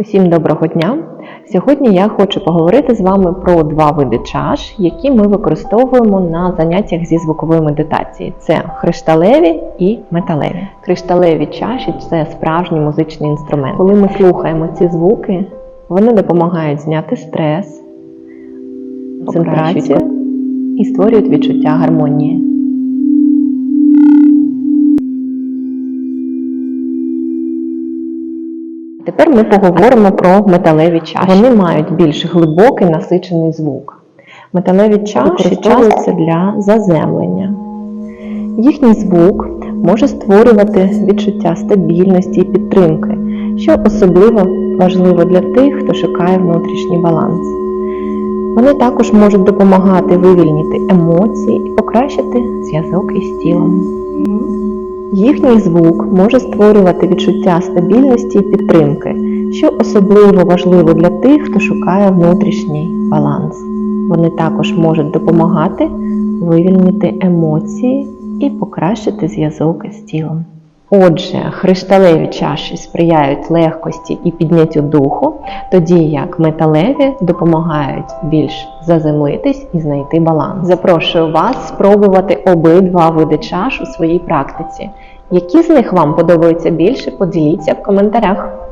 Усім доброго дня! Сьогодні я хочу поговорити з вами про два види чаш, які ми використовуємо на заняттях зі звукової медитації. Це хришталеві і металеві. Кришталеві чаші це справжній музичний інструмент. Коли ми слухаємо ці звуки, вони допомагають зняти стрес, концентрацію і створюють відчуття гармонії. Тепер ми поговоримо про металеві чаші. Вони мають більш глибокий насичений звук. Металеві чаші використовуються для заземлення. Їхній звук може створювати відчуття стабільності і підтримки, що особливо важливо для тих, хто шукає внутрішній баланс. Вони також можуть допомагати вивільнити емоції і покращити зв'язок із тілом. Їхній звук може створювати відчуття стабільності і підтримки, що особливо важливо для тих, хто шукає внутрішній баланс. Вони також можуть допомагати вивільнити емоції і покращити зв'язок із тілом. Отже, хришталеві чаші сприяють легкості і підняттю духу, тоді як металеві допомагають більш заземлитись і знайти баланс. Запрошую вас спробувати обидва види чаш у своїй практиці. Які з них вам подобаються більше, поділіться в коментарях.